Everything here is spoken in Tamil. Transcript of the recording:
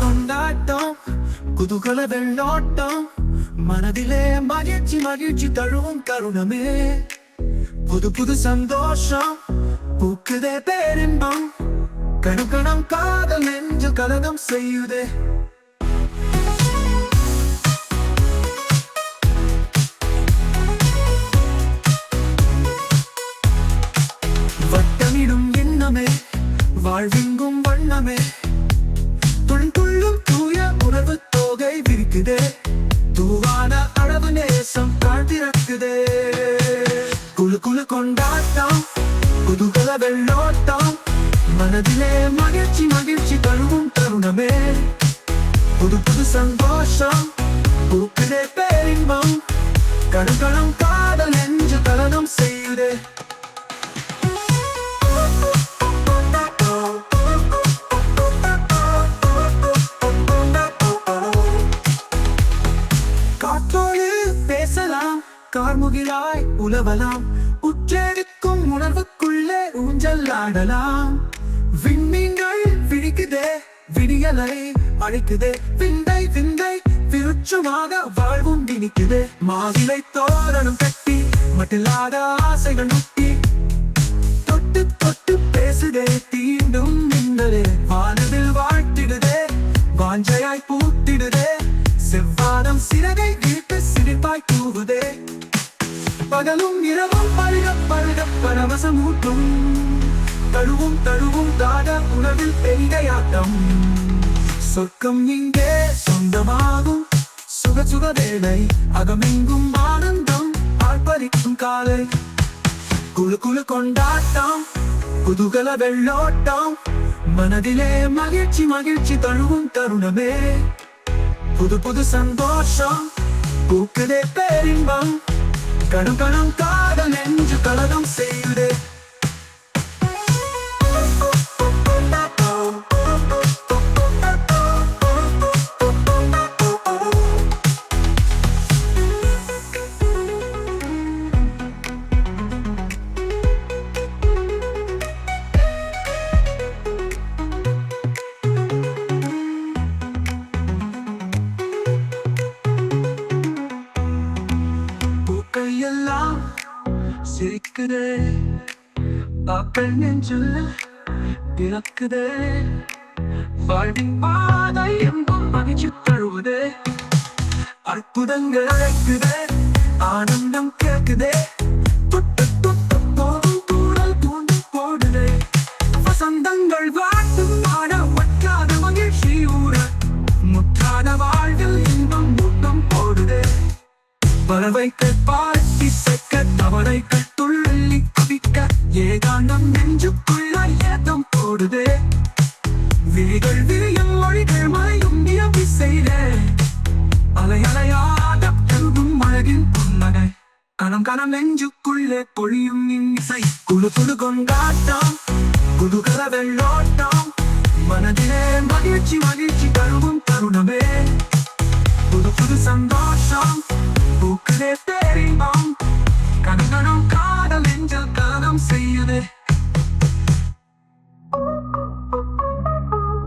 கொண்டாட்டம் குதூகல வெள்ளோட்டம் மனதிலே மகிழ்ச்சி மகிழ்ச்சி தழுவும் கருணமே. புது புது சந்தோஷம் பூக்குதே பேரின்பம் கணக்கணம் காதல் கலகம் செய்யுதே வட்டமிடும் எண்ணமே வாழ்விங்கும் வண்ணமே துள் துள்ளும் தூய உணர்வு தோகை விரிக்குதே தூவான அளவு நேசம் காழ்த்திறக்குதே குழு குழு கொண்டாட்டம் குதூகல வெள்ளோட்டம் மனதிலே மகிழ்ச்சி மகிழ்ச்சி தினமே புது புது சந்தோஷம். பூக்குதே பேரின்பம். கடுகளம் காதல் என்று கலனம் செய்யுதே. காற்றோடு பேசலாம். கார்முகிலாய் உலவலாம். உற்றெடுக்கும் உணர்வுக்குள்ளே ஊஞ்சல் ஆடலாம். விண்மீன்கள் விழிக்குதே. விடியலை அழைக்குதே. விந்தை விந்தை விருட்சமாக வாழ்வும் இனிக்குதே. மாவிலை தோரணம் கட்டி மட்டில்லாத ஆசைகள் முட்டி. தொட்டு தொட்டு பேசுதே தீண்டும் மின்னலே. வானவில் வாழ்த்திடுதே வாஞ்சையாய் பூத்திடுதே. செவ்வானம் சிறகை வீட்டு சிரிப்பாய் தூவுதே பகலும் இரவும் பருக பருக பரவசமூட்டும். தழுவும் தழுவும் தாட உணவில் பெரிகையாட்டம் சொர்க்கம் இங்கே சொந்தமாகும். சுக சுக வேலை அகமெங்கும் ஆனந்தம். ஆர்ப்பரிக்கும் காலை குழு குழு கொண்டாட்டம். குதூகல வெள்ளோட்டம். மனதிலே மகிழ்ச்சி மகிழ்ச்சி தழுவும் தருணமே. புது புது சந்தோஷம். பூக்குதே பேரின்பம். கணம் கணம் காதல் நெஞ்சு கலகம் செய்யுதே. சிரிக்குதே. பாக்கள் நெஞ்சில் பிறக்குதே வாழ்வின் பாதை எங்கும் மகிழ்ச்சி தழுவுதே. அற்புதங்கள் அழைக்குதே ஆனந்தம் கேட்குதே. தொட்டு தொட்டு போகும் தூரல் தூண்டு போடுதே. வசந்தங்கள் வாழ்த்தும் ஆட ஒட்டாத மகிழ்ச்சி ஊற. முற்றாத வாழ்வில் இன்பம் ஊட்டம் போடுதே. ஏகாந்தம் நெஞ்சுக்குள்ள ஏதம் போடுது. விழிகள் விரியும் மொழிகள் மழையும் நியமி செய்த அலை அலையாத பெருகும் அழகின் புன்னகை. கணம் கணம் நெஞ்சுக்குள்ளே பொழியும் இசை. குழு குழு கொண்டாட்டம் குதுகல வெள்ளோட்டம். மனதிலே மகிழ்ச்சி மகிழ்ச்சி தருவும் தருணமே. புது புது சந்தோஷம் பூக்களே தெரியுமாம் கணம் கணம் காதல் நெஞ்சல் கலனம் செய்ய it.